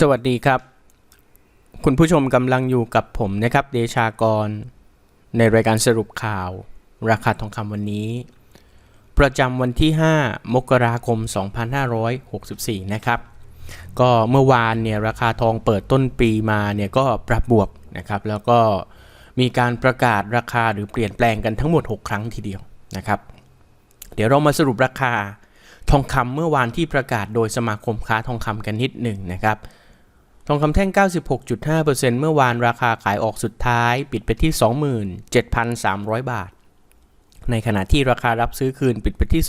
สวัสดีครับ คุณผู้ชมกำลังอยู่กับผมนะครับ เดชากร ในรายการสรุปข่าว ราคาทองคำวันนี้ ประจำวันที่ 5 มกราคม 2564 นะครับ ก็เมื่อวานเนี่ยราคาทองเปิดต้นปีมาเนี่ยก็ปรับบวกนะครับ แล้วก็มีการประกาศราคาหรือเปลี่ยนแปลงกันทั้งหมด 6 ครั้งทีเดียวนะครับ เดี๋ยวเรามาสรุปราคาทองคำเมื่อวานที่ประกาศโดยสมาคมค้าทองคำกันนิดหนึ่งนะครับ ทองคำแท่ง 96.5%เมื่อวานราคาขายออกสุดท้าย ปิดไปที่ 27,300 บาท ในขณะที่ราคารับซื้อคืนปิดไปที่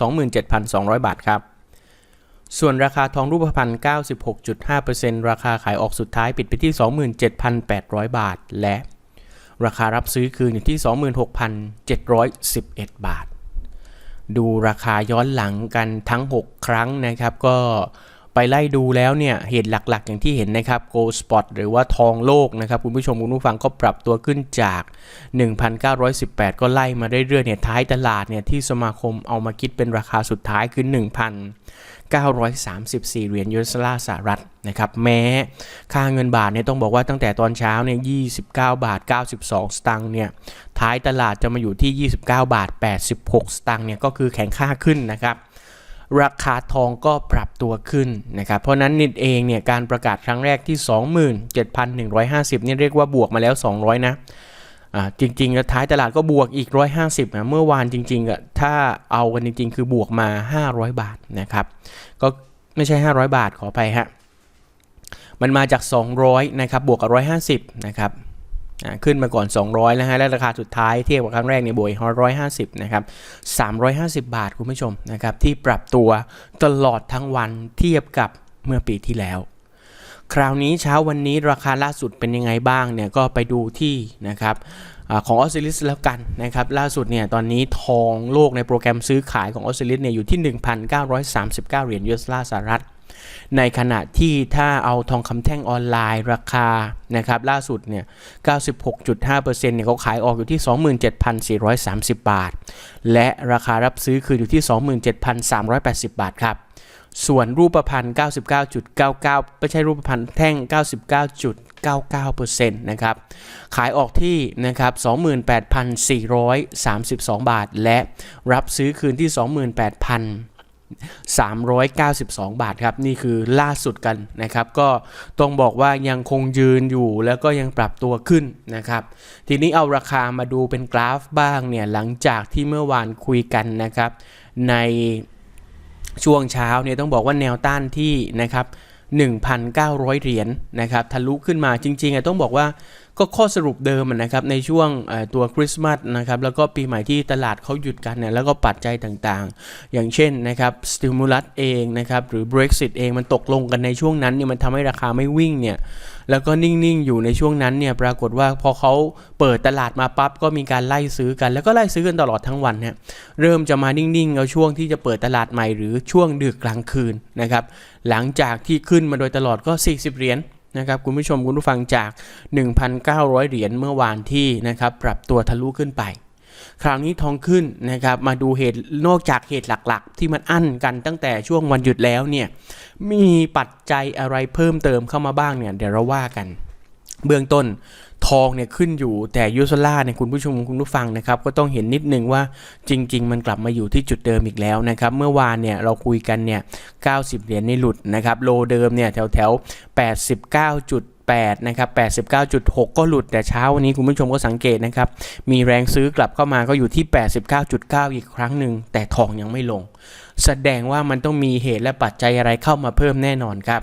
27,200 บาทครับ ส่วนราคาทองรูปพรรณ 96.5%ราคาขายออกสุดท้ายปิดไปที่ 27,800 บาท และราคารับซื้อคืนอยู่ที่ 26,711 บาท ดูราคาย้อนหลังกันทั้ง 6 ครั้งนะครับก็ ไปไล่ดูแล้วเนี่ยเหตุหลักๆ อย่างที่เห็นนะครับ Gold Spot หรือว่าทองโลกนะครับคุณผู้ชมคุณผู้ฟังก็ปรับตัวขึ้นจาก 1,918 ก็ไล่มาเรื่อยๆเนี่ยท้ายตลาดเนี่ยที่สมาคมเอามาคิดเป็นราคาสุดท้ายคือ 1,934 เหรียญยูเอสดอลลาร์สหรัฐนะครับแม้ค่าเงินบาทเนี่ยต้องบอกว่าตั้งแต่ตอนเช้าเนี่ย 29 บาท 92 สตางค์เนี่ยท้ายตลาดจะมาอยู่ที่ 29 บาท 86 สตางค์เนี่ยก็คือแข็งค่าขึ้นนะครับ ราคาทองก็ปรับตัวขึ้นนะครับ เพราะนั้นนิดเองเนี่ยการประกาศครั้งแรกที่ 27,150เนี่ยเรียกว่าบวกมาแล้ว 200 นะอ่าจริงๆแล้วท้ายตลาดก็บวกอีก 150นะเมื่อวานจริงๆอะถ้าเอากันจริงๆ คือบวกมา 500 บาทนะครับ ก็ไม่ใช่ 500 บาทขอไปฮะ มันมาจาก 200 นะครับ บวกกับ 150 นะครับ ขึ้นมาก่อน 200นะฮะและราคาสุดท้ายเทียบกับครั้งแรกเนี่ยบวก150นะครับ350 บาทคุณผู้ชมนะครับที่ปรับตัวตลอดทั้งวันเทียบกับเมื่อปีที่แล้ว คราวนี้เช้าวันนี้ราคาล่าสุดเป็นยังไงบ้างเนี่ยก็ไปดูที่นะครับอของออสซิลิสแล้วกันนะครับล่าสุดเนี่ยตอนนี้ทองโลกในโปรแกรมซื้อขายของออสซิลิสเนี่ยอยู่ที่ 1,939 เหรียญยูเอสดอลลาร์สหรัฐ ในขณะที่ถ้าเอาทองคำแท่งออนไลน์ราคานะครับล่าสุดเนี่ย96.5%เนี่ยเขาขายออกอยู่ที่ 27,430 บาท และราคารับซื้อคืออยู่ที่ 27,380 บาทครับส่วนรูปพรรณ99.99 ไม่ใช่รูปพรรณแท่ง 99.99%นะครับ ขายออกที่นะครับ 28,432 บาท และรับซื้อคืนที่ 28,000 392 บาทครับนี่คือล่าสุดกันนะครับ ก็ต้องบอกว่ายังคงยืนอยู่แล้วก็ยังปรับตัวขึ้นนะครับ ทีนี้เอาราคามาดูเป็นกราฟบ้างเนี่ยหลังจากที่เมื่อวานคุยกันนะครับ ในช่วงเช้าเนี่ยต้องบอกว่าแนวต้านที่นะครับ1,900 เหรียญนะครับทะลุขึ้นมาจริงๆอะต้องบอกว่า ก็ข้อสรุปเดิมนะครับในช่วงตัวคริสต์มาสนะครับแล้วก็ปีใหม่ที่ตลาดเขาหยุดกันเนี่ยแล้วก็ปัจจัยต่างๆ อย่างเช่นนะครับสติมูลัสเองนะครับหรือ Brexit เองมันตกลงกันในช่วงนั้นเนี่ยมันทำให้ราคาไม่วิ่งเนี่ยแล้วก็นิ่งๆอยู่ในช่วงนั้นเนี่ยปรากฏว่าพอเขาเปิดตลาดมาปั๊บก็มีการไล่ซื้อกัน แล้วก็ไล่ซื้อกันตลอดทั้งวันเนี่ยเริ่มจะมานิ่งๆเอาช่วงที่จะเปิดตลาดใหม่หรือช่วงดึกกลางคืนนะครับหลังจากที่ขึ้นมาโดยตลอดก็ 40 เหรียญ นะครับคุณผู้ชมคุณผู้ฟังจาก 1,900 เหรียญเมื่อวานที่นะครับปรับตัวทะลุขึ้นไป คราวนี้ทองขึ้นนะครับมาดูเหตุนอกจากเหตุหลักๆ ที่มันอั้นกันตั้งแต่ช่วงวันหยุดแล้วเนี่ยมีปัจจัยอะไรเพิ่มเติมเข้ามาบ้างเนี่ยเดี๋ยวเราว่ากัน เบื้องต้น ทองเนี่ยขึ้นอยู่แต่ยูโซล่าเนี่ยคุณผู้ชมคุณผู้ฟังนะครับก็ต้องเห็นนิดนึงว่าจริง ๆ มันกลับมาอยู่ที่จุดเดิมอีกแล้วนะครับเมื่อวานเนี่ยเราคุยกันเนี่ย 90 เหรียญในหลุดนะครับโลเดิมเนี่ยแถวแถว89.8นะครับ89.6 ก็หลุดแต่เช้าวันนี้คุณผู้ชมก็สังเกตนะครับ มีแรงซื้อกลับเข้ามาก็อยู่ที่ 89.9 อีกครั้งหนึ่ง แต่ทองยังไม่ลง แสดงว่ามันต้องมีเหตุและปัจจัยอะไรเข้ามาเพิ่มแน่นอนครับ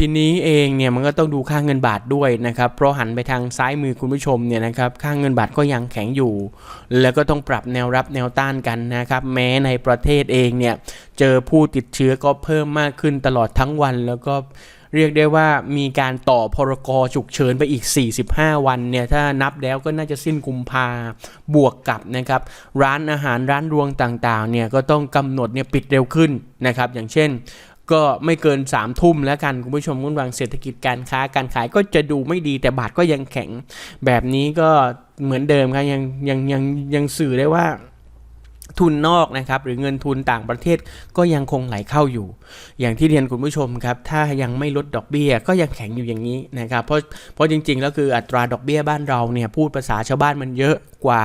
ทีนี้เองเนี่ยมันก็ต้องดูค่าเงินบาทด้วยนะครับ เพราะหันไปทางซ้ายมือคุณผู้ชมเนี่ยนะครับค่าเงินบาทก็ยังแข็งอยู่ แล้วก็ต้องปรับแนวรับแนวต้านกันนะครับ แม้ในประเทศเองเนี่ยเจอผู้ติดเชื้อก็เพิ่มมากขึ้นตลอดทั้งวันแล้วก็เรียกได้ว่ามีการต่อพรกฉุกเฉินไปอีก 45 วันเนี่ยถ้านับแล้วก็น่าจะสิ้นกุมภาบวกกับนะครับร้านอาหารร้านรวงต่างๆเนี่ยก็ต้องกำหนดเนี่ยปิดเร็วขึ้นนะครับอย่างเช่น ก็ไม่เกิน3ามทุ่มแล้วกันคุณผู้ชมคุณวางเศรษฐกิจการค้าการขายก็จะดูไม่ดีแต่บาทก็ยังแข็งแบบนี้ก็เหมือนเดิมครับยังยังยังยังสื่อได้ว่าทุนนอกนะครับหรือเงินทุนต่างประเทศก็ยังคงไหลเข้าอยู่ อย่างที่เรียนคุณผู้ชมครับถ้ายังไม่ลดดอกเบี้ยก็ยังแข็งอยู่อย่างนี้นะครับเพราะเพราะจริงๆแล้วคืออัตราดอกเบี้ยบ้านเราเนี่ยพูดภาษาชาวบ้านมันเยอะกว่า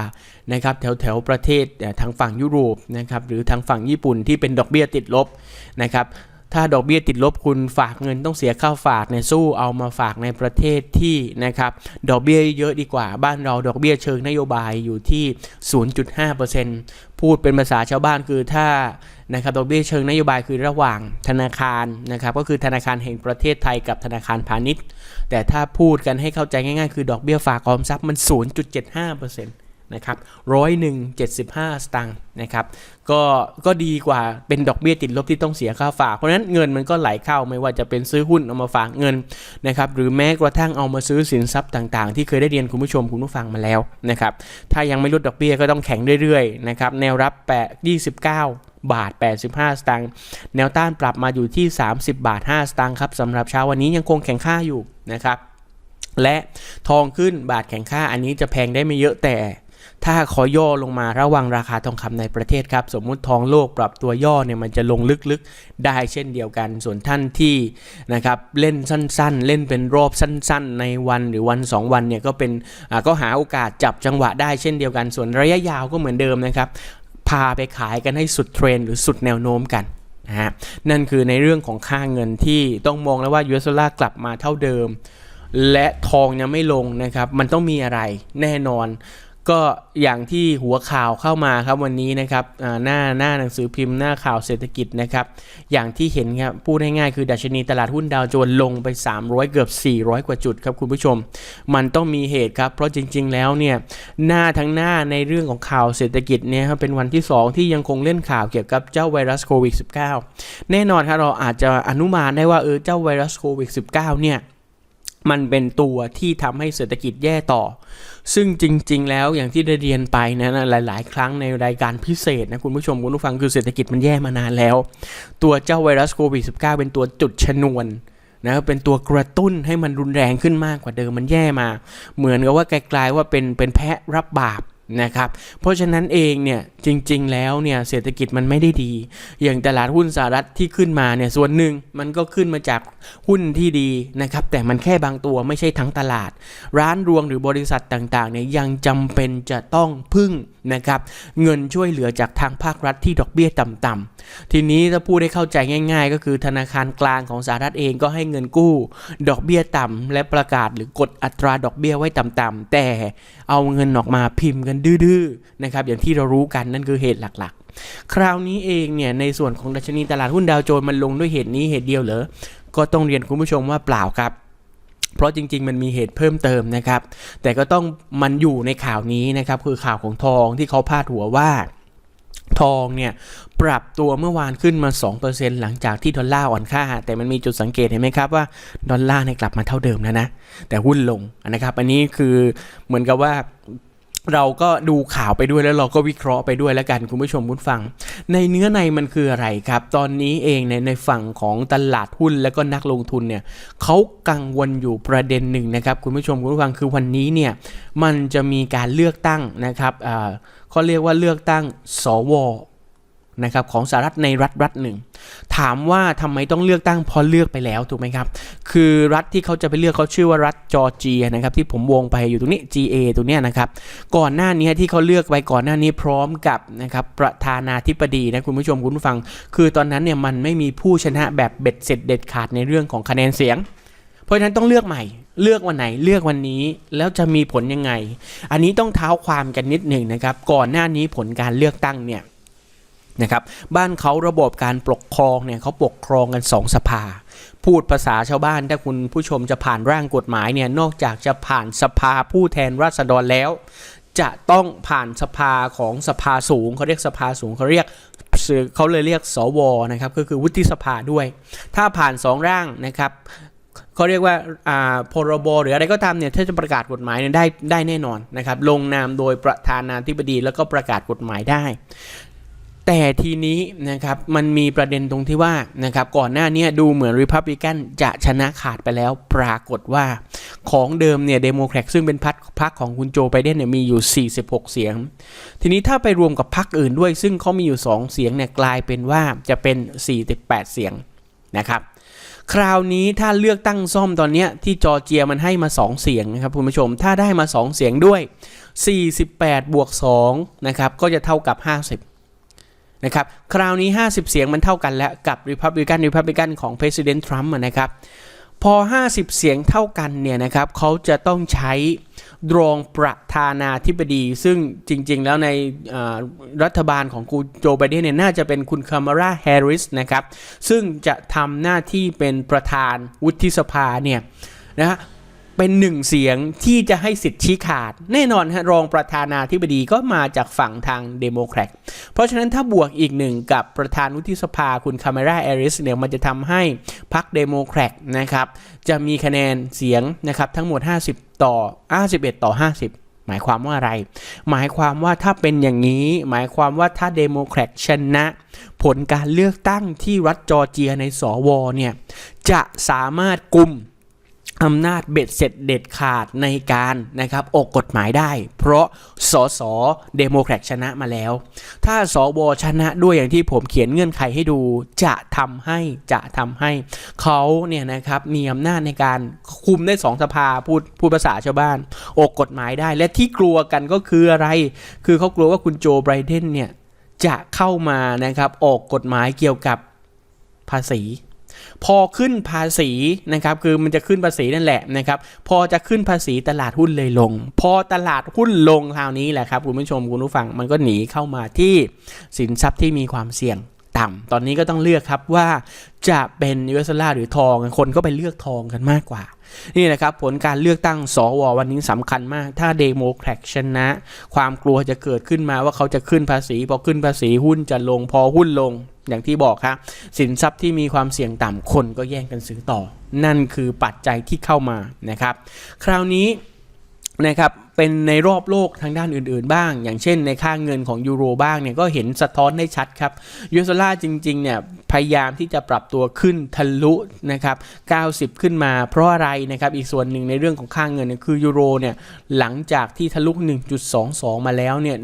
นะครับแถวแถวประเทศทางฝั่งยุโรปนะครับหรือทางฝั่งญี่ปุ่นที่เป็นดอกเบี้ยติดลบนะครับ ถ้าดอกเบี้ยติดลบคุณฝากเงินต้องเสียค่าฝากในยสู้เอามาฝากในประเทศที่นะครับดอกเบี้ยเยอะดีกว่าบ้านเราดอกเบี้ยเชิงนโยบายอยู่ที่ 0.5%พูดเป็นภาษาชาวบ้านคือถ้านะครับดอกเบี้ยเชิงนโยบายคือระหว่างธนาคารนะครับก็คือธนาคารแห่งประเทศไทยกับธนาคารพาณิชย์ แต่ถ้าพูดกันให้เข้าใจง่ายๆ คือดอกเบี้ยฝากออมทรัพย์มัน 0.75% นะครับร้อยหนึ่งเจ็ดสิบห้าสตางค์นะครับก็ก็ดีกว่าเป็นดอกเบี้ยติดลบที่ต้องเสียค่าฝาก เพราะฉะนั้นเงินมันก็ไหลเข้าไม่ว่าจะเป็นซื้อหุ้นเอามาฝากเงินนะครับหรือแม้กระทั่งเอามาซื้อสินทรัพย์ต่างๆ ที่เคยได้เรียนคุณผู้ชมคุณผู้ฟังมาแล้วนะครับถ้ายังไม่ลดดอกเบี้ยก็ต้องแข็งเรื่อยๆนะครับแนวรับแปะ29 บาท 85 สตางค์แนวต้านปรับมาอยู่ที่ 30 บาท 5 สตางค์ครับสำหรับเช้าวันนี้ยังคงแข็งค่าอยู่นะครับและทองขึ้นบาทแข็งค่าอันนี้จะแพงได้ไม่เยอะแต่ ถ้าขอย่อลงมาระวังราคาทองคำในประเทศครับ สมมุติทองโลกปรับตัวย่อเนี่ยมันจะลงลึกๆได้เช่นเดียวกัน ส่วนท่านที่นะครับเล่นสั้นๆ เล่นเป็นรอบสั้น ๆ ในวันหรือวัน 2 วันเนี่ยก็เป็นก็หาโอกาสจับจังหวะได้เช่นเดียวกัน ส่วนระยะยาวก็เหมือนเดิมนะครับ พาไปขายกันให้สุดเทรนหรือสุดแนวโน้มกันนะฮะนั่นคือในเรื่องของค่าเงินที่ต้องมองแล้วว่า US ดอลลาร์กลับมาเท่าเดิม และทองยังไม่ลงนะครับ มันต้องมีอะไรแน่นอน ก็อย่างที่หัวข่าวเข้ามาครับวันนี้นะครับหน้าหน้าหนังสือพิมพ์หน้าข่าวเศรษฐกิจนะครับ อย่างที่เห็นครับพูดง่ายๆคือดัชนีตลาดหุ้นดาวโจนส์ลงไป 300 เกือบ 400 กว่าจุดครับคุณผู้ชม มันต้องมีเหตุครับเพราะจริง ๆ แล้วเนี่ยหน้าทั้งหน้าในเรื่องของข่าวเศรษฐกิจเนี่ยครับเป็นวันที่ 2 ที่ยังคงเล่นข่าวเกี่ยวกับเจ้าไวรัสโควิด -19 แน่นอนครับเราอาจจะอนุมานได้ว่าเออเจ้าไวรัสโควิด -19 เนี่ย มันเป็นตัวที่ทำให้เศรษฐกิจแย่ต่อ ซึ่งจริง ๆ แล้วอย่างที่ได้เรียนไปนะหลาย ๆ ครั้งในรายการพิเศษนะคุณผู้ชมคุณผู้ฟังคือเศรษฐกิจมันแย่มานานแล้ว ตัวเจ้าไวรัสโควิด -19 เป็นตัวจุดชนวนนะเป็นตัวกระตุ้นให้มันรุนแรงขึ้นมากกว่าเดิมมันแย่มา เหมือนกับว่าไกลๆว่าเป็นเป็นแพะรับบาป นะครับ เพราะฉะนั้นเองเนี่ยจริง ๆ แล้วเนี่ยเศรษฐกิจมันไม่ได้ดี อย่างตลาดหุ้นสหรัฐที่ขึ้นมาเนี่ยส่วนหนึ่งมันก็ขึ้นมาจากหุ้นที่ดีนะครับ แต่มันแค่บางตัวไม่ใช่ทั้งตลาด ร้านรวงหรือบริษัทต่างๆเนี่ยยังจำเป็นจะต้องพึ่งนะครับเงินช่วยเหลือจากทางภาครัฐที่ดอกเบี้ยต่ำๆทีนี้ถ้าพูดให้เข้าใจง่าย ๆ ก็คือธนาคารกลางของสหรัฐเองก็ให้เงินกู้ ดอกเบี้ยต่ำและประกาศหรือกดอัตราดอกเบี้ยไว้ต่ำๆแต่เอาเงินออกมาพิมพ์กันดื้อๆนะครับอย่างที่เรารู้กันนั่นคือเหตุหลักๆ คราวนี้เองเนี่ยในส่วนของดัชนีตลาดหุ้นดาวโจนส์มันลงด้วยเหตุนี้เหตุเดียวเหรอก็ต้องเรียนคุณผู้ชมว่าเปล่าครับเพราะจริง ๆ มันมีเหตุเพิ่มเติมนะครับ แต่ก็ต้องมันอยู่ในข่าวนี้นะครับ คือข่าวของทองที่เขาพาดหัวว่า ทองเนี่ยปรับตัวเมื่อวานขึ้นมา 2%หลังจากที่ดอลลาร์อ่อนค่า แต่มันมีจุดสังเกตเห็นไหมครับว่าดอลลาร์เนี่ยกลับมาเท่าเดิมแล้วนะ แต่หุ้นลงนะครับ อันนี้คือเหมือนกับว่า เราก็ดูข่าวไปด้วยแล้วเราก็วิเคราะห์ไปด้วยแล้วกันคุณผู้ชมคุณฟัง ในเนื้อในมันคืออะไรครับ ตอนนี้เองในในฝั่งของตลาดหุ้นและก็นักลงทุนเนี่ยเขากังวลอยู่ประเด็นหนึ่งนะครับ คุณผู้ชมคุณผู้ฟังคือวันนี้เนี่ยมันจะมีการเลือกตั้งนะครับอ่าเขาเรียกว่าเลือกตั้งสวนะครับของสหรัฐในรัฐรัฐหนึ่ง ถามว่าทำไมต้องเลือกตั้งพอเลือกไปแล้วถูกไหมครับ คือรัฐที่เขาจะไปเลือกเขาชื่อว่ารัฐจอร์เจียนะครับที่ผมวงไปอยู่ตรงนี้ GA ตรงเนี้ยนะครับ ก่อนหน้านี้ที่เขาเลือกไปก่อนหน้านี้พร้อมกับนะครับประธานาธิบดีนะคุณผู้ชมคุณผู้ฟัง คือตอนนั้นเนี่ยมันไม่มีผู้ชนะแบบเบ็ดเสร็จเด็ดขาดในเรื่องของคะแนนเสียง เพราะฉะนั้นต้องเลือกใหม่เลือกวันไหนเลือกวันนี้แล้วจะมีผลยังไง อันนี้ต้องเท้าความกันนิดหนึ่งนะครับ ก่อนหน้านี้ผลการเลือกตั้งเนี่ย นะครับบ้านเขาระบบการปกครองเนี่ยเขาปกครองกันสองสภา พูดภาษาชาวบ้านถ้าคุณผู้ชมจะผ่านร่างกฎหมายเนี่ยนอกจากจะผ่านสภาผู้แทนราษฎรแล้ว จะต้องผ่านสภาของสภาสูงเขาเรียกสภาสูงเขาเรียกเขาเลยเรียกสวนะครับก็คือวุฒิสภาด้วย ถ้าผ่านสองร่างนะครับเขาเรียกว่าอ่าพรบหรืออะไรก็ตามเนี่ยถ้าจะประกาศกฎหมายเนี่ยได้ได้แน่นอนนะครับลงนามโดยประธานาธิบดีแล้วก็ประกาศกฎหมายได้ แต่ทีนี้นะครับมันมีประเด็นตรงที่ว่านะครับก่อนหน้านี้ดูเหมือนริพับลิกันจะชนะขาดไปแล้วปรากฏว่าของเดิมเนี่ยเดโมแครตซึ่งเป็นพรรคพรรคของคุณโจไบเดนเนี่ยมีอยู่ 46 เสียง ทีนี้ถ้าไปรวมกับพรรคอื่นด้วย ซึ่งเขามีอยู่ 2 เสียงเนี่ยกลายเป็นว่าจะเป็น 48 เสียงนะครับคราวนี้ถ้าเลือกตั้งซ่อมตอนนี้ที่จอร์เจียมันให้มา 2 เสียงนะครับคุณผู้ชมถ้าได้มา 2 เสียงด้วย 48 บวก2นะครับก็จะเท่ากับ 50 นะครับ คราวนี้ 50 เสียงมันเท่ากันแล้วกับ Republican Republican ของ President Trump นะครับ พอ 50 เสียงเท่ากันเนี่ยนะครับเขาจะต้องใช้รองประธานาธิบดี ซึ่งจริงๆ แล้วในรัฐบาลของกูโจไบเดนเนี่ยน่าจะเป็นคุณคามาราแฮร์ริสนะครับ ซึ่งจะทำหน้าที่เป็นประธานวุฒิสภาเนี่ยนะฮะ เป็นหนึ่งเสียงที่จะให้สิทธิ์ชี้ขาด แน่นอนฮะรองประธานาธิบดีก็มาจากฝั่งทางเดโมแครตเพราะฉะนั้นถ้าบวกอีกหนึ่งกับประธานวุฒิสภาคุณคาเมราแอริสเนี่ยมันจะทำให้พรรคเดโมแครตนะครับจะมีคะแนนเสียงนะครับทั้งหมด 50 ต่อ 51 ต่อ 50หมายความว่าอะไร หมายความว่าถ้าเป็นอย่างนี้ หมายความว่าถ้าเดโมแครตชนะ ผลการเลือกตั้งที่รัฐจอร์เจียในสวเนี่ย จะสามารถกลุ่ม อำนาจเบ็ดเสร็จเด็ดขาดในการนะครับออกกฎหมายได้ เพราะสสเดโมแครตชนะมาแล้ว ถ้าสวชนะด้วยอย่างที่ผมเขียนเงื่อนไขให้ดูจะทำให้จะทำให้เขาเนี่ยนะครับมีอำนาจในการคุมได้สองสภาพูดพูดภาษาชาวบ้านออกกฎหมายได้ และที่กลัวกันก็คืออะไร คือเขากลัวว่าคุณโจไบเดนเนี่ยจะเข้ามานะครับออกกฎหมายเกี่ยวกับภาษี พอขึ้นภาษีนะครับคือมันจะขึ้นภาษีนั่นแหละนะครับพอจะขึ้นภาษีตลาดหุ้นเลยลง พอตลาดหุ้นลงคราวนี้แหละครับคุณผู้ชมคุณผู้ฟังมันก็หนีเข้ามาที่สินทรัพย์ที่มีความเสี่ยงต่ำตอนนี้ก็ต้องเลือกครับว่าจะเป็นยูเอสลาหรือทองคนก็ไปเลือกทองกันมากกว่า นี่แหละครับ ผลการเลือกตั้งสววันนี้สำคัญมาก ถ้าเดโมแครตชนะ ความกลัวจะเกิดขึ้นมาว่าเขาจะขึ้นภาษี พอขึ้นภาษีหุ้นจะลง พอหุ้นลง อย่างที่บอกครับสินทรัพย์ที่มีความเสี่ยงต่ำคนก็แย่งกันซื้อต่อ นั่นคือปัจจัยที่เข้ามานะครับ คราวนี้นะครับ เป็นในรอบโลกทางด้านอื่นๆบ้าง อย่างเช่นในค่าเงินของยูโรบ้างเนี่ยก็เห็นสะท้อนได้ชัดครับยูโรล่าจริงๆเนี่ยพยายามที่จะปรับตัวขึ้นทะลุนะครับ 90 ขึ้นมาเพราะอะไรนะครับอีกส่วนหนึ่งในเรื่องของค่าเงินเนี่ยคือยูโรเนี่ยหลังจากที่ทะลุ 1.22 มาแล้วเนี่ย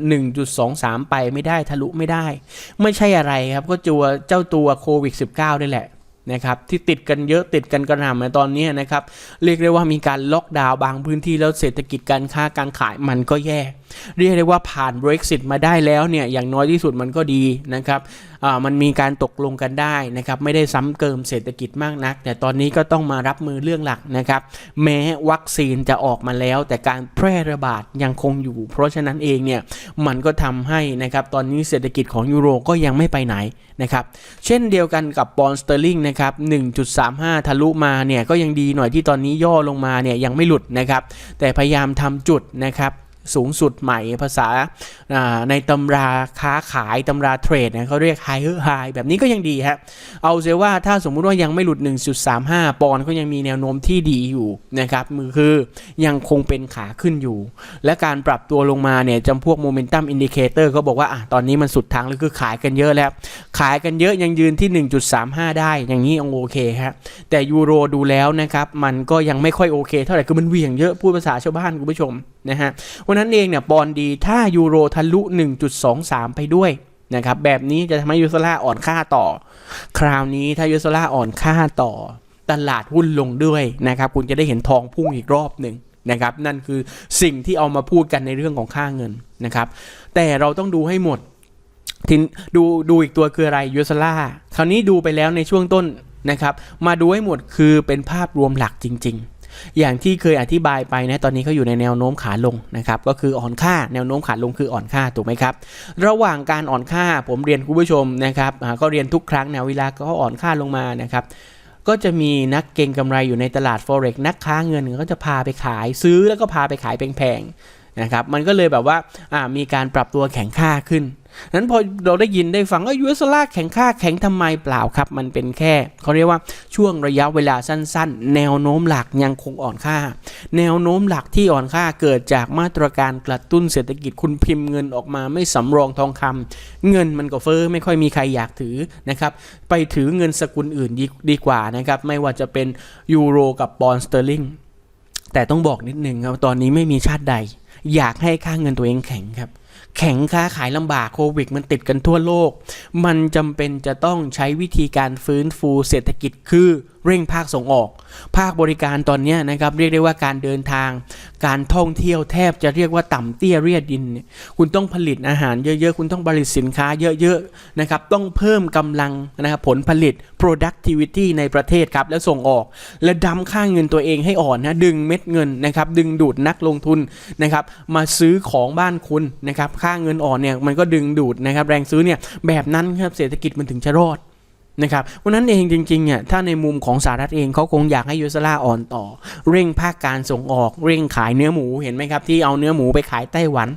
1.23 ไปไม่ได้ทะลุไม่ได้ ไม่ใช่อะไรครับก็จัวเจ้าตัวโควิด -19 นี่แหละ นะครับที่ติดกันเยอะติดกันกระหน่ำในตอนนี้นะครับเรียกได้ว่ามีการล็อกดาวน์บางพื้นที่แล้วเศรษฐกิจการค้าการขายมันก็แย่เรียกได้ว่าผ่าน Brexit มาได้แล้วเนี่ยอย่างน้อยที่สุดมันก็ดีนะครับมันมีการตกลงกันได้นะครับไม่ได้ซ้ำเกิมเศรษฐกิจมากนัก แต่ตอนนี้ก็ต้องมารับมือเรื่องหลักนะครับ แม้วัคซีนจะออกมาแล้ว แต่การแพร่ระบาดยังคงอยู่ เพราะฉะนั้นเองเนี่ยมันก็ทำให้นะครับตอนนี้เศรษฐกิจของยูโรก็ยังไม่ไปไหนนะครับเช่นเดียวกันกับปอนด์สเตอร์ลิงนะครับ1.35 ทะลุมาเนี่ยก็ยังดีหน่อยที่ตอนนี้ย่อลงมาเนี่ยยังไม่หลุดนะครับแต่พยายามทำจุดนะครับ สูงสุดใหม่ภาษาในตำราค้าขายตำราเทรดเนี่ยเขาเรียก higher high แบบนี้ก็ยังดีฮะเอาเสียว่าถ้าสมมุติว่ายังไม่หลุด 1.35 ปอนด์ก็ยังมีแนวโน้มที่ดีอยู่นะครับมือคือยังคงเป็นขาขึ้นอยู่ และการปรับตัวลงมาเนี่ยจำพวกโมเมนตัมอินดิเคเตอร์ก็บอกว่าอะตอนนี้มันสุดทางแล้วคือขายกันเยอะแล้ว ขายกันเยอะยังยืนที่ 1.35 ได้อย่างนี้โอเคครับแต่ยูโรดูแล้วนะครับมันก็ยังไม่ค่อยโอเค เท่าไหร่คือมันเหวี่ยงเยอะพูดภาษาชาวบ้านคุณผู้ชมนะฮะวันนั้นเองเนี่ยปอนดีถ้ายูโรทะลุ 1.23 ไปด้วยนะครับแบบนี้จะทำให้ยูโซล่าอ่อนค่าต่อ คราวนี้ถ้ายูโซล่าอ่อนค่าต่อ ตลาดหุ้นลงด้วยนะครับคุณจะได้เห็นทองพุ่งอีกรอบหนึ่งนะครับนั่นคือสิ่งที่เอามาพูดกันในเรื่องของค่าเงินนะครับแต่เราต้องดูให้หมดทีนดูดูอีกตัวคืออะไรยูโซล่าคราวนี้ดูไปแล้วในช่วงต้นนะครับมาดูให้หมดคือเป็นภาพรวมหลักจริง ๆ อย่างที่เคยอธิบายไปนะตอนนี้เขาอยู่ในแนวโน้มขาลงนะครับก็คืออ่อนค่าแนวโน้มขาลงคืออ่อนค่าถูกไหมครับระหว่างการอ่อนค่าผมเรียนคุณผู้ชมนะครับก็เรียนทุกครั้งนะเวลาเขาอ่อนค่าลงมานะครับก็จะมีนักเก็งกำไรอยู่ในตลาด forex นักค้าเงินเขาจะพาไปขายซื้อแล้วก็พาไปขายแพงๆนะครับมันก็เลยแบบว่าอ่ามีการปรับตัวแข็งค่าขึ้น นั้นพอเราได้ยินได้ฟังว่ายูเอสล่าแข็งค่าแข็งทำไมเปล่าครับ มันเป็นแค่เขาเรียกว่าช่วงระยะเวลาสั้น ๆ แนวโน้มหลักยังคงอ่อนค่า แนวโน้มหลักที่อ่อนค่าเกิดจากมาตรการกระตุ้นเศรษฐกิจคุณพิมพ์เงินออกมาไม่สำรองทองคำเงินมันก็เฟ้อไม่ค่อยมีใครอยากถือนะครับไปถือเงินสกุลอื่นดีดีกว่านะครับไม่ว่าจะเป็นยูโรกับปอนด์สเตอร์ลิงแต่ต้องบอกนิดนึงครับตอนนี้ไม่มีชาติใด อยากให้ค่าเงินตัวเองแข็งครับ แข็งค้าขายลำบากโควิด มันติดกันทั่วโลก มันจำเป็นจะต้องใช้วิธีการฟื้นฟูเศรษฐกิจคือ เร่งภาคส่งออก ภาคบริการตอนนี้นะครับเรียกได้ว่าการเดินทาง การท่องเที่ยวแทบจะเรียกว่าต่ำเตี้ยเรียดิน คุณต้องผลิตอาหารเยอะๆ คุณต้องผลิตสินค้าเยอะๆนะครับต้องเพิ่มกำลังนะครับผลผลิต productivity ในประเทศครับแล้วส่งออก และดำค่าเงินตัวเองให้อ่อนนะดึงเม็ดเงินนะครับดึงดูดนักลงทุนนะครับมาซื้อของบ้านคุณนะครับค่าเงินอ่อนเนี่ยมันก็ดึงดูดนะครับแรงซื้อเนี่ยแบบนั้นครับเศรษฐกิจมันถึงจะรอด นะครับเพราะนั้นเองจริงๆเนี่ยถ้าในมุมของสหรัฐเองเขาคงอยากให้ยูสลาอ่อนต่อ เร่งภาคการส่งออกเร่งขายเนื้อหมูเห็นไหมครับ ที่เอาเนื้อหมูไปขายไต้หวัน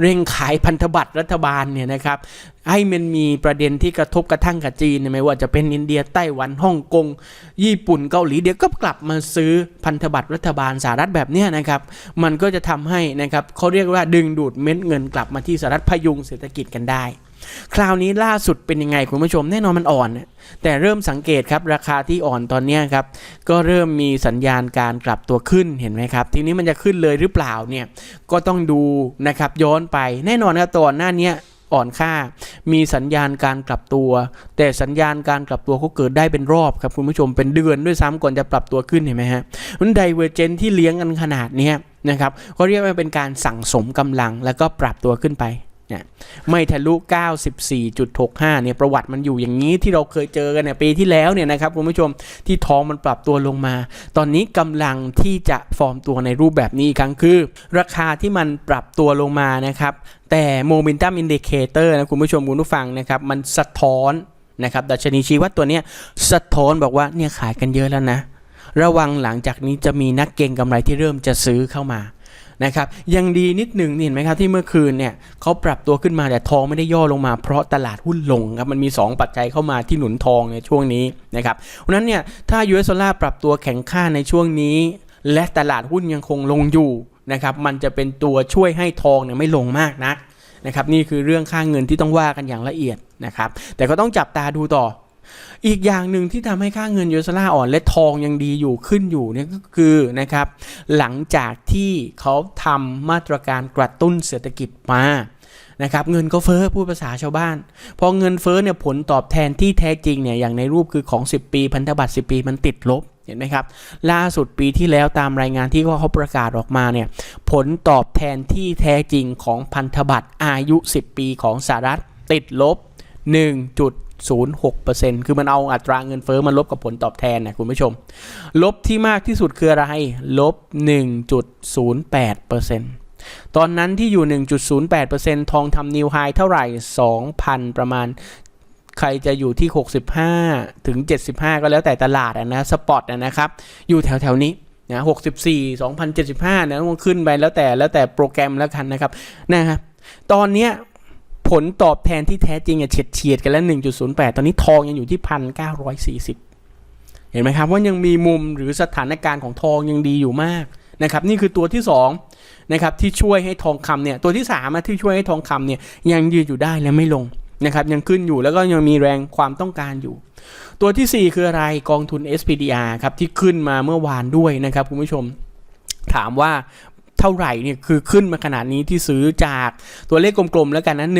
เร่งขายพันธบัตรรัฐบาลเนี่ยนะครับให้มันมีประเด็นที่กระทบกระทั่งกับจีนไม่ว่าจะเป็นอินเดียไต้หวันฮ่องกง ญี่ปุ่นเกาหลีเดี๋ยวก็กลับมาซื้อพันธบัตรรัฐบาลสหรัฐแบบนี้นะครับมันก็จะทำให้นะครับเขาเรียกว่าดึงดูดเม็ดเงินกลับมาที่สหรัฐพยุงเศรษฐกิจกันได้ คราวนี้ล่าสุดเป็นยังไงคุณผู้ชมแน่นอนมันอ่อน แต่เริ่มสังเกตครับราคาที่อ่อนตอนนี้ครับก็เริ่มมีสัญญาณการกลับตัวขึ้นเห็นไหมครับ ทีนี้มันจะขึ้นเลยหรือเปล่าเนี่ยก็ต้องดูนะครับย้อนไปแน่นอนครับตอนหน้านี้อ่อนค่า มีสัญญาณการกลับตัว แต่สัญญาณการกลับตัวเขาเกิดได้เป็นรอบครับคุณผู้ชมเป็นเดือนด้วยซ้ำก่อนจะปรับตัวขึ้นเห็นไหมฮะมันไดเวอร์เจนที่เลี้ยงกันขนาดนี้นะครับเขาเรียกว่าเป็นการสั่งสมกำลังแล้วก็ปรับตัวขึ้นไป เนี่ยไม่ทะลุ 94.65 เนี่ยประวัติมันอยู่อย่างนี้ที่เราเคยเจอกันเนี่ยปีที่แล้วเนี่ยนะครับคุณผู้ชมที่ทองมันปรับตัวลงมา ตอนนี้กำลังที่จะฟอร์มตัวในรูปแบบนี้อีกครั้งคือ ราคาที่มันปรับตัวลงมานะครับ แต่โมเมนตัมอินดิเคเตอร์นะคุณผู้ชมคุณผู้ฟังนะครับมันสะท้อนนะครับดัชนีชี้วัดตัวเนี้ยสะท้อนบอกว่าเนี่ยขายกันเยอะแล้วนะ ระวังหลังจากนี้จะมีนักเก็งกำไรที่เริ่มจะซื้อเข้ามา นะครับยังดีนิดหนึ่งนี่เห็นไหมครับที่เมื่อคืนเนี่ยเขาปรับตัวขึ้นมาแต่ทองไม่ได้ย่อลงมาเพราะตลาดหุ้นลงครับมันมี 2 ปัจจัยเข้ามาที่หนุนทองในช่วงนี้นะครับเพราะนั้นเนี่ยถ้า US ดอลลาร์ปรับตัวแข็งค่าในช่วงนี้ และตลาดหุ้นยังคงลงอยู่นะครับมันจะเป็นตัวช่วยให้ทองเนี่ยไม่ลงมากนักนะครับนี่คือเรื่องค่าเงินที่ต้องว่ากันอย่างละเอียดนะครับแต่ก็ต้องจับตาดูต่อ อีกอย่างหนึ่งที่ทำให้ค่าเงินยูเอสดอลลาร์อ่อนและทองยังดีอยู่ขึ้นอยู่เนี่ยก็คือนะครับ หลังจากที่เขาทำมาตรการกระตุ้นเศรษฐกิจมานะครับเงินก็เฟ้อพูดภาษาชาวบ้าน พอเงินเฟ้อเนี่ยผลตอบแทนที่แท้จริงเนี่ยอย่างในรูปคือของ 10 ปีพันธบัตร 10 ปีมันติดลบเห็นไหมครับ ล่าสุดปีที่แล้วตามรายงานที่เขาประกาศออกมาเนี่ยผลตอบแทนที่แท้จริงของพันธบัตรอายุ 10 ปีของสหรัฐติดลบ 1.06%คือมันเอาอัตราเงินเฟอ้อมาลบกับผลตอบแทนนะคุณผู้ชม ลบที่มากที่สุดคืออะไร ลบ 1.08%ตอนนั้นที่อยู่ 1.08%ทองทำนิวไฮเท่าไหร่ 2,000 ประมาณ ใครจะอยู่ที่ 65 ถึง 75 ก็แล้วแต่ตลาดอะนะสปอตนะครับ อยู่แถวแถวนี้นะ64 2075นะต้องขึ้นไปแล้วแต่แล้วแต่โปรแกรมแล้วกันนะครับนะครับตอนเนี้ย ผลตอบแทนที่แท้จริงอะเฉียดเฉียดกันแล้ว 1.08 ตอนนี้ทองยังอยู่ที่ 1,940 เห็นไหมครับว่ายังมีมุมหรือสถานการณ์ของทองยังดีอยู่มากนะครับนี่คือตัวที่2นะครับที่ช่วยให้ทองคำเนี่ยตัวที่3อะที่ช่วยให้ทองคำเนี่ยยังยืนอยู่ได้และไม่ลงนะครับยังขึ้นอยู่แล้วก็ยังมีแรงความต้องการอยู่ ตัวทีสี่4 คืออะไรกองทุน SPDR ครับที่ขึ้นมาเมื่อวานด้วยนะครับคุณผู้ชม ถามว่า เท่าไหร่เนี่ยคือขึ้นมาขนาดนี้ที่ซื้อจากตัวเลขกลมๆแล้วกันนะ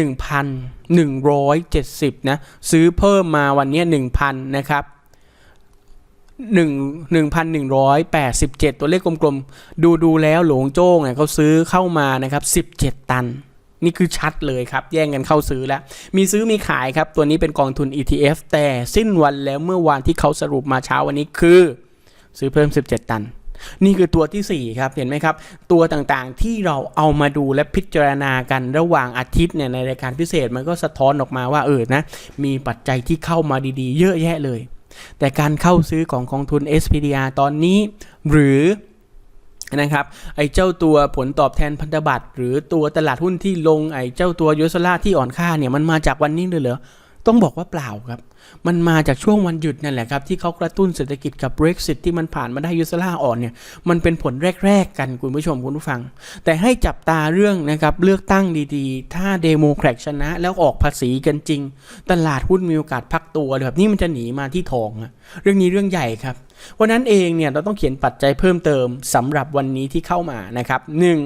1,170 นะ ซื้อเพิ่มมาวันนี้ 1,000 นะครับ1 1,187ตัวเลขกลมๆ ดูดูแล้วหลวงโจ้งเนี่ยเขาซื้อเข้ามานะครับ17ตัน นี่คือชัดเลยครับ แย่งกันเข้าซื้อแล้ว มีซื้อมีขายครับ ตัวนี้เป็นกองทุน ETF แต่สิ้นวันแล้วเมื่อวานที่เขาสรุปมาเช้าวันนี้คือ ซื้อเพิ่ม 17 ตัน นี่คือตัวทีสี่ 4 ครับ เห็นไหมครับ ตัวต่างๆที่เราเอามาดูและพิจารณากันระหว่างอาทิตย์เนี่ยในรายการพิเศษมันก็สะท้อนออกมาว่าเออนะ มีปัจจัยที่เข้ามาดีๆ เยอะแยะเลย แต่การเข้าซื้อของกองทุน SPDR ตอนนี้ หรือนะครับไอ้เจ้าตัวผลตอบแทนพันธบัตรหรือตัวตลาดหุ้นที่ลงไอ้เจ้าตัวยูสลาที่อ่อนค่าเนี่ยมันมาจากวันนี้เลยเหรอต้องบอกว่าเปล่าครับ มันมาจากช่วงวันหยุดนั่นแหละครับ ที่เขากระตุ้นเศรษฐกิจกับ Brexit ที่มันผ่านมาได้ยูสลาอ่อนเนี่ยมันเป็นผลแรก ๆ กันคุณผู้ชมคุณผู้ฟัง แต่ให้จับตาเรื่องนะครับเลือกตั้งดีๆ ถ้าเดโมแครตชนะแล้วออกภาษีกันจริง ตลาดหุ้นมีโอกาสพักตัวแบบนี้มันจะหนีมาที่ทองอะเรื่องนี้เรื่องใหญ่ครับวันนั้นเองเนี่ยเราต้องเขียนปัจจัยเพิ่มเติมสำหรับวันนี้ที่เข้ามานะครับหนึ่ง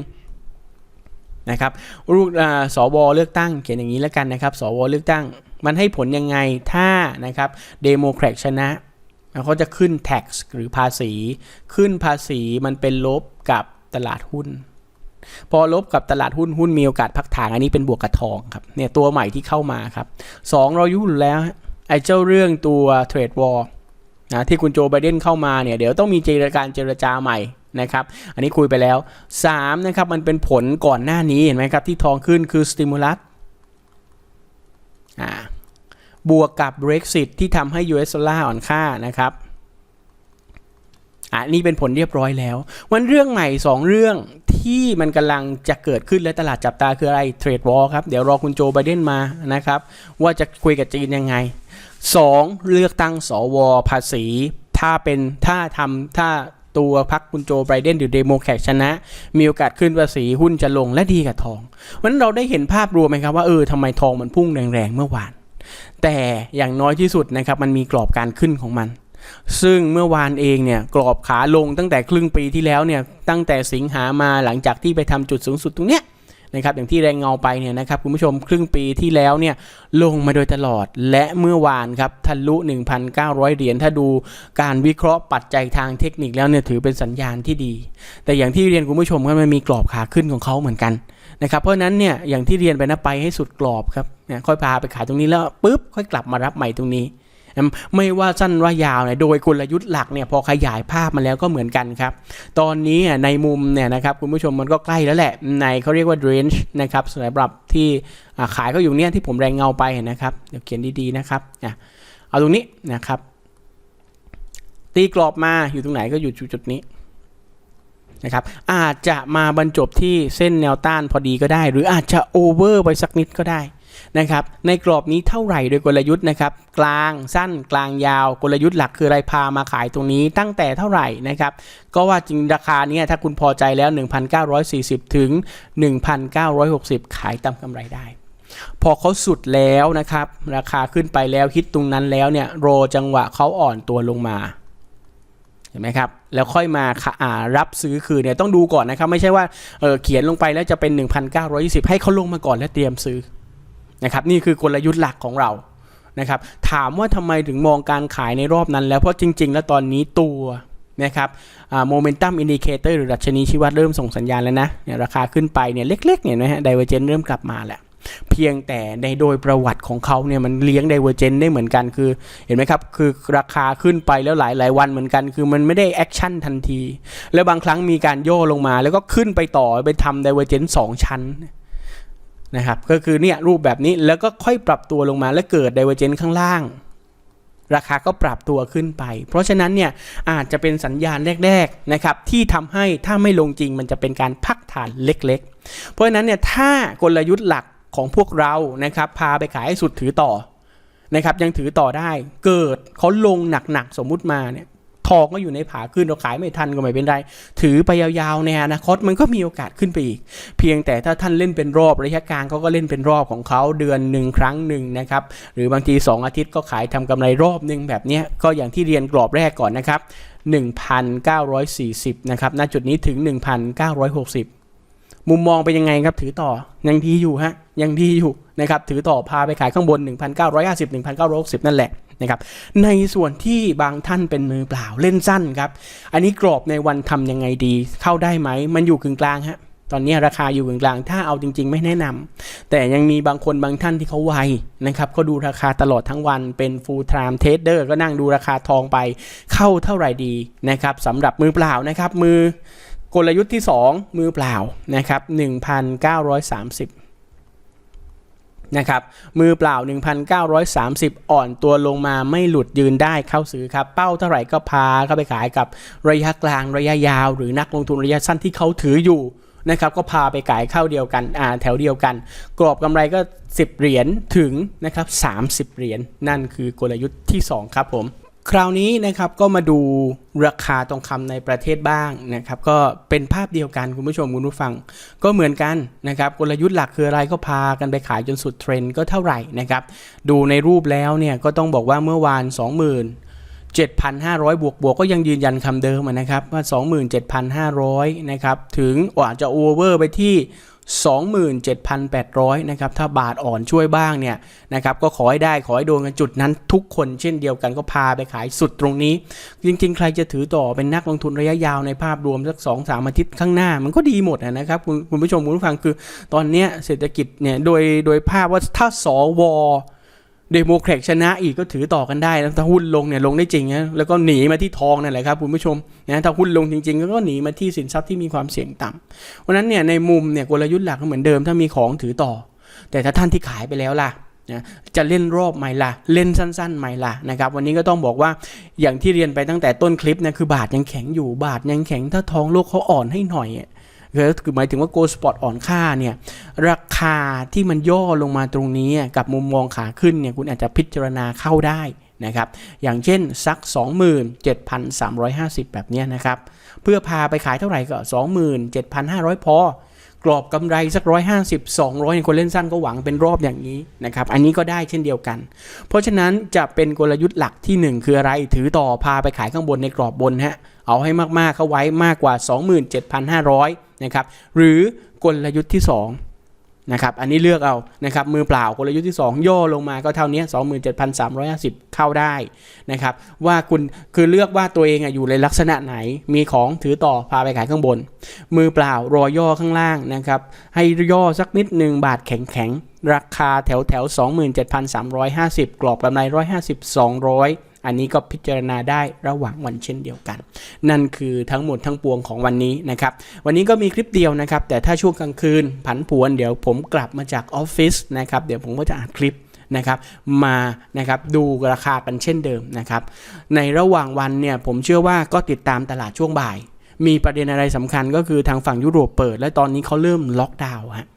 นะครับรูปอ่าสวเลือกตั้งเขียนอย่างนี้แล้วกันนะครับ สวเลือกตั้ง มันให้ผลยังไง ถ้า นะครับเดโมแครตชนะเขาจะขึ้น tax หรือภาษี ขึ้นภาษีมันเป็นลบกับตลาดหุ้น พอลบกับตลาดหุ้นหุ้นมีโอกาสพักฐานอันนี้เป็นบวกกับทองครับเนี่ยตัวใหม่ที่เข้ามาครับสองเรายุ่นแล้วไอ้เจ้าเรื่องตัวเทรดวอร์นะที่คุณโจไบเดนเข้ามาเนี่ยเดี๋ยวต้องมีเจรการเจรจาใหม่นะครับอันนี้คุยไปแล้ว3นะครับมันเป็นผลก่อนหน้านี้เห็นไหมครับที่ทองขึ้นคือสติมูลัสอ่า บวกกับ Brexit ที่ทำให้ US ดอลลาร์อ่อนค่านะครับอะนี่เป็นผลเรียบร้อยแล้ว วันเรื่องใหม่ 2 เรื่องที่มันกำลังจะเกิดขึ้นและตลาดจับตาคืออะไรเทรดวอลครับ เดี๋ยวรอคุณโจไบเดนมานะครับ ว่าจะคุยกับจีนยังไง 2. เลือกตั้งสวภาษี ถ้าเป็นถ้าทำถ้าตัวพรรคคุณโจไบเดนหรือเดโมแครตชนะ มีโอกาสขึ้นภาษีหุ้นจะลงและดีกับทองวันนั้นเราได้เห็นภาพรวมไหมครับว่าเออทำไมทองมันพุ่งแรงๆเมื่อวาน แต่อย่างน้อยที่สุดนะครับมันมีกรอบการขึ้นของมัน ซึ่งเมื่อวานเองเนี่ยกรอบขาลงตั้งแต่ครึ่งปีที่แล้วเนี่ยตั้งแต่สิงหามาหลังจากที่ไปทำจุดสูงสุดตรงเนี้ยนะครับอย่างที่แรงเงาไปเนี่ยนะครับคุณผู้ชมครึ่งปีที่แล้วเนี่ยลงมาโดยตลอดและเมื่อวานครับทะลุ 1,900 เหรียญถ้าดูการวิเคราะห์ปัจจัยทางเทคนิคแล้วเนี่ยถือเป็นสัญญาณที่ดี แต่อย่างที่เรียนคุณผู้ชมก็มันมีกรอบขาขึ้นของเขาเหมือนกัน นะครับเพราะนั้นเนี่ยอย่างที่เรียนไปนะไปให้สุดกรอบครับเนี่ยค่อยพาไปขายตรงนี้แล้วปุ๊บค่อยกลับมารับใหม่ตรงนี้ไม่ว่าสั้นว่ายาวเนี่ยโดยกลยุทธ์หลักเนี่ยพอขยายภาพมาแล้วก็เหมือนกันครับ ตอนนี้ในมุมเนี่ยนะครับคุณผู้ชมมันก็ใกล้แล้วแหละ ในเขาเรียกว่า range นะครับสำหรับที่ขายเขาอยู่เนี่ยที่ผมแรงเงาไปนะครับเดี๋ยวเขียนดีๆนะครับอะเอาตรงนี้นะครับตีกรอบมาอยู่ตรงไหนก็อยู่จุดนี้ นะครับอาจจะมาบรรจบที่เส้นแนวต้านพอดีก็ได้ หรืออาจจะโอเวอร์ไปสักนิดก็ได้นะครับในกรอบนี้เท่าไหร่โดยกลยุทธ์นะครับกลางสั้นกลางยาวกลยุทธ์หลักคืออะไรพามาขายตรงนี้ตั้งแต่เท่าไหร่นะครับก็ว่าจริงราคาเนี้ยถ้าคุณพอใจแล้ว 1,940 ถึง 1,960 ขายตามกำไรได้ พอเขาสุดแล้วนะครับราคาขึ้นไปแล้วฮิตตรงนั้นแล้วเนี่ยโรจังหวะเขาอ่อนตัวลงมาเห็นไหมครับ แล้วค่อยมาอ่ารับซื้อคืนเนี่ยต้องดูก่อนนะครับ ไม่ใช่ว่าเเขียนลงไปแล้วจะเป็น 1,920 ให้เขาลงมาก่อนแล้วเตรียมซื้อนะครับนี่คือกลยุทธ์หลักของเรานะครับถามว่าทำไมถึงมองการขายในรอบนั้น แล้วเพราะจริง ๆ แล้วตอนนี้ตัวนะครับโมเมนตัมอินดิเคเตอร์หรือดัชนีชี้วัดเริ่มส่งสัญญาณแล้วนะเนี่ยราคาขึ้นไปเนี่ยเล็กๆเนี่ยนะฮะไดเวอร์เจนเริ่มกลับมาแล้ว เพียงแต่ในโดยประวัติของเขาเนี่ยมันเลี้ยงไดเวอร์เจนได้เหมือนกันคือเห็นไหมครับ คือราคาขึ้นไปแล้วหลายหลายวันเหมือนกัน คือมันไม่ได้แอคชั่นทันที แล้วบางครั้งมีการโย่ลงมา แล้วก็ขึ้นไปต่อไปทำไดเวอร์เจนสองชั้นนะครับก็คือเนี่ยรูปแบบนี้แล้วก็ค่อยปรับตัวลงมาแล้วเกิดไดเวอร์เจนข้างล่าง ราคาก็ปรับตัวขึ้นไป เพราะฉะนั้นเนี่ยอาจจะเป็นสัญญาณแรกๆนะครับที่ทำให้ถ้าไม่ลงจริงมันจะเป็นการพักฐานเล็ก ๆ เพราะฉะนั้นเนี่ยถ้ากลยุทธ์หลัก ของพวกเรานะครับ พาไปขายให้สุดถือต่อนะครับ ยังถือต่อได้ เกิดเขาลงหนักๆสมมุติมาเนี่ยทองก็อยู่ในผาขึ้นเราขายไม่ทันก็ไม่เป็นไร ถือไปยาวๆในอนาคตมันก็มีโอกาสขึ้นไปอีก เพียงแต่ถ้าท่านเล่นเป็นรอบระยะกลางเขาก็เล่นเป็นรอบของเขาเดือนหนึ่งครั้งหนึ่งนะครับ หรือบางที 2 อาทิตย์ก็ขายทำกำไรรอบหนึ่งแบบนี้ก็อย่างที่เรียนกรอบแรกก่อนนะครับ 1,940 นะครับณจุดนี้ถึง 1,960 มุมมองเป็นยังไงครับถือต่อยังดีอยู่ฮะยังดีอยู่นะครับถือต่อพาไปขายข้างบน 1,950 1,960 นั่นแหละนะครับในส่วนที่บางท่านเป็นมือเปล่าเล่นสั้นครับ อันนี้กรอบในวันทำยังไงดีเข้าได้ไหม มันอยู่กึ่งกลางฮะตอนนี้ราคาอยู่กึ่งกลางถ้าเอาจริง ๆ ไม่แนะนำแต่ยังมีบางคนบางท่านที่เขาไวนะครับก็ดูราคาตลอดทั้งวันเป็น full time trader ก็นั่งดูราคาทองไปเข้าเท่าไหร่ดีนะครับสำหรับมือเปล่านะครับมือ กลยุทธ์ที่ 2 มือเปล่านะครับ1,930นะครับมือเปล่า 1,930 อ่อนตัวลงมาไม่หลุดยืนได้เข้าซื้อครับ เป้าเท่าไหร่ก็พาเข้าไปขายกับระยะกลางระยะยาว หรือนักลงทุนระยะสั้นที่เขาถืออยู่นะครับก็พาไปขายเข้าเดียวกันอ่าแถวเดียวกัน กรอบกำไรก็ 10 เหรียญถึงนะครับ30 เหรียญนั่นคือกลยุทธ์ที่ 2 ครับผม คราวนี้นะครับก็มาดูราคาทองคำในประเทศบ้างนะครับก็เป็นภาพเดียวกันคุณผู้ชมคุณผู้ฟัง ก็เหมือนกันนะครับกลยุทธ์หลักคืออะไรก็พากันไปขายจนสุดเทรนด์ก็เท่าไหร่นะครับดูในรูปแล้วเนี่ยก็ต้องบอกว่าเมื่อวาน 20,000 7,500 บวกบวกก็ยังยืนยันคำเดิมนะครับว่า 27,500 นะครับ ถึงอาจจะโอเวอร์ไปที่ 27,800นะครับถ้าบาทอ่อนช่วยบ้างเนี่ยนะครับก็ขอให้ได้ขอให้โดนกันจุดนั้นทุกคนเช่นเดียวกันก็พาไปขายสุดตรงนี้ จริง ๆ ใครจะถือต่อเป็นนักลงทุนระยะยาวในภาพรวมสัก2-3อาทิตย์ข้างหน้า มันก็ดีหมดนะครับคุณคุณผู้ชมคุณผู้ฟังคือตอนนี้เศรษฐกิจเนี่ยโดยโดยภาพว่าถ้าสว เดโมแครตชนะอีกก็ถือต่อกันได้แล้วถ้าหุ้นลงเนี่ยลงได้จริงนะแล้วก็หนีมาที่ทองนั่นแหละครับคุณผู้ชมนะถ้าหุ้นลงจริง ๆ ก็หนีมาที่สินทรัพย์ที่มีความเสี่ยงต่ำเพราะฉะนั้นเนี่ยในมุมเนี่ยกลยุทธ์หลักก็เหมือนเดิมถ้ามีของถือต่อ แต่ถ้าท่านที่ขายไปแล้วล่ะนะจะเล่นรอบใหม่ล่ะ เล่นสั้นๆใหม่ล่ะนะครับ วันนี้ก็ต้องบอกว่าอย่างที่เรียนไปตั้งแต่ต้นคลิปนะคือบาทยังแข็งอยู่บาทยังแข็งถ้าทองโลกเขาอ่อนให้หน่อยอ คือหมายถึงว่าโกสปอดอ่อนค่าเนี่ยราคาที่มันย่อลงมาตรงนี้กับมุมมองขาขึ้นเนี่ยคุณอาจจะพิจารณาเข้าได้นะครับอย่างเช่นสัก 27,350 แบบเนี้ยนะครับ เพื่อพาไปขายเท่าไหร่ก็ 27,500 พอ กรอบกำไรสักร้อยห้าสิบสองร้อยคนเล่นสั้นก็หวังเป็นรอบอย่างนี้นะครับ อันนี้ก็ได้เช่นเดียวกัน เพราะฉะนั้นจะเป็นกลยุทธ์หลักที่ 1 คืออะไรถือต่อพาไปขายข้างบนในกรอบบนฮะเอาให้มากๆเข้าไว้มากกว่า 27,500นะครับหรือกลยุทธ์ที่ 2 นะครับอันนี้เลือกเอานะครับมือเปล่ากลยุทธ์ที่2ย่อลงมาก็เท่านี้27,350 เข้าได้นะครับว่าคุณคือเลือกว่าตัวเองอยู่ในลักษณะไหนมีของถือต่อพาไปขายข้างบน มือเปล่ารอย่อข้างล่างนะครับให้ย่อสักนิดหนึ่งบาทแข็งแข็งราคาแถวแถว 27,350 กรอบกำไร150 200 อันนี้ก็พิจารณาได้ระหว่างวันเช่นเดียวกัน นั่นคือทั้งหมดทั้งปวงของวันนี้นะครับวันนี้ก็มีคลิปเดียวนะครับแต่ถ้าช่วงกลางคืนผันผวนเดี๋ยวผมกลับมาจากออฟฟิศนะครับเดี๋ยวผมก็จะอัดคลิปนะครับมานะครับดูราคากันเช่นเดิมนะครับในระหว่างวันเนี่ยผมเชื่อว่าก็ติดตามตลาดช่วงบ่าย มีประเด็นอะไรสำคัญก็คือทางฝั่งยุโรปเปิด และตอนนี้เขาเริ่มล็อกดาวน์ฮะ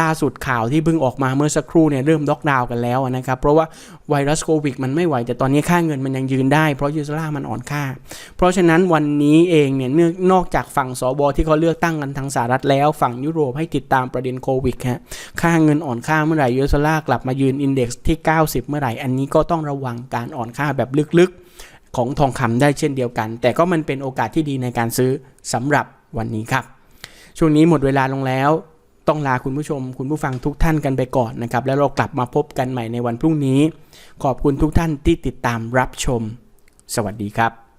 ล่าสุดข่าวที่เพิ่งออกมาเมื่อสักครู่เนี่ยเริ่มล็อกดาวน์กันแล้วนะครับ เพราะว่าไวรัสโควิดมันไม่ไหว แต่ตอนนี้ค่าเงินมันยังยืนได้เพราะยูโรล่ามันอ่อนค่า เพราะฉะนั้นวันนี้เองเนี่ยนอกจากฝั่งสบที่เขาเลือกตั้งกันทางสหรัฐแล้ว ฝั่งยุโรปให้ติดตามประเด็นโควิดฮะค่าเงินอ่อนค่าเมื่อไหร่ยูโรล่ากลับมายืนอินเด็กซ์ที่ 90 เมื่อไหร่อันนี้ก็ต้องระวังการอ่อนค่าแบบลึกๆของทองคำได้เช่นเดียวกัน แต่ก็มันเป็นโอกาสที่ดีในการซื้อสำหรับวันนี้ครับช่วงนี้หมดเวลาลงแล้ว ต้องลาคุณผู้ชม คุณผู้ฟังทุกท่านกันไปก่อนนะครับ แล้วเรากลับมาพบกันใหม่ในวันพรุ่งนี้ ขอบคุณทุกท่านที่ติดตามรับชม สวัสดีครับ